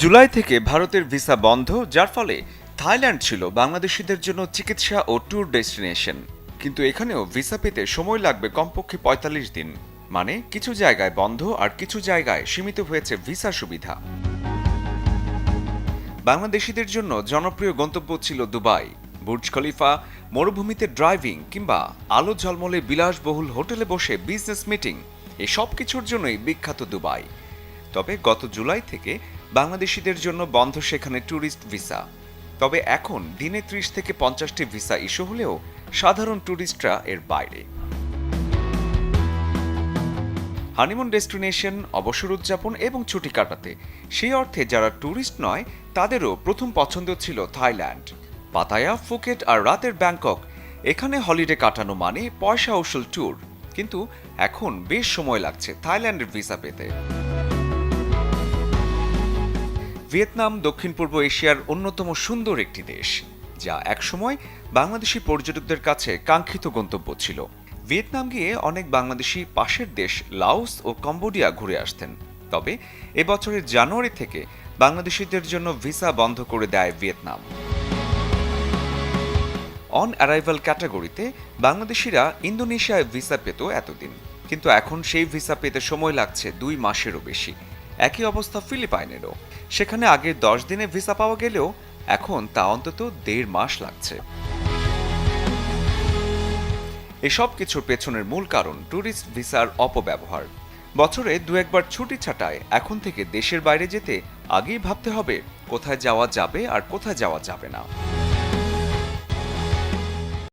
জুলাই থেকে ভারতের ভিসা বন্ধ, যার ফলে থাইল্যান্ড ছিল বাংলাদেশিদের জন্য চিকিৎসা ও ট্যুর ডেস্টিনেশন। কিন্তু এখানেও ভিসা পেতে সময় লাগবে কমপক্ষে পঁয়তাল্লিশ দিন। মানে কিছু জায়গায় বন্ধ আর কিছু জায়গায় সীমিত হয়েছে ভিসা সুবিধা। বাংলাদেশিদের জন্য জনপ্রিয় গন্তব্য ছিল দুবাই। বুর্জ খলিফা, মরুভূমিতে ড্রাইভিং কিংবা আলো ঝলমলে বিলাসবহুল হোটেলে বসে বিজনেস মিটিং এসব কিছুর জন্যই বিখ্যাত দুবাই। তবে গত জুলাই থেকে বাংলাদেশিদের জন্য বন্ধ সেখানে ট্যুরিস্ট ভিসা। তবে এখন দিনে ত্রিশ থেকে পঞ্চাশটি ভিসা ইস্যু হলেও সাধারণ ট্যুরিস্টরা এর বাইরে। হানিমুন ডেস্টিনেশন, অবসর উদযাপন এবং ছুটি কাটাতে। সেই অর্থে যারা ট্যুরিস্ট নয়, তাদেরও প্রথম পছন্দ ছিল থাইল্যান্ড। পাতায়া, ফুকেট আর রাতের ব্যাংকক। এখানে হলিডে কাটানো মানে পয়সা উসুল ট্যুর। কিন্তু এখন বেশ সময় লাগছে থাইল্যান্ডের ভিসা পেতে। ভিয়েতনাম, দক্ষিণ পূর্ব এশিয়ার অন্যতম সুন্দর একটি দেশ, যা একসময় বাংলাদেশি পর্যটকদের কাছে কাঙ্ক্ষিত গন্তব্য ছিল। ভিয়েতনাম গিয়ে অনেক বাংলাদেশি পাশের দেশ লাওস ও কম্বোডিয়া ঘুরে আসতেন। তবে এবছরের জানুয়ারি থেকে বাংলাদেশিদের জন্য ভিসা বন্ধ করে দেয় ভিয়েতনাম। অন অ্যারাইভাল ক্যাটাগরিতে বাংলাদেশিরা ইন্দোনেশিয়ায় ভিসা পেত এতদিন। কিন্তু এখন সেই ভিসা পেতে সময় লাগছে দুই মাসেরও বেশি। একই অবস্থা ফিলিপাইনেরও। সেখানে আগে দশ দিনে ভিসা পাওয়া গেলেও এখন তা অন্তত দেড় মাস লাগছে। এসব কিছুর পেছনের মূল কারণ ট্যুরিস্ট ভিসার অপব্যবহার। বছরে দু একবার ছুটি ছাটায় এখন থেকে দেশের বাইরে যেতে আগেই ভাবতে হবে কোথায় যাওয়া যাবে আর কোথায় যাওয়া যাবে না।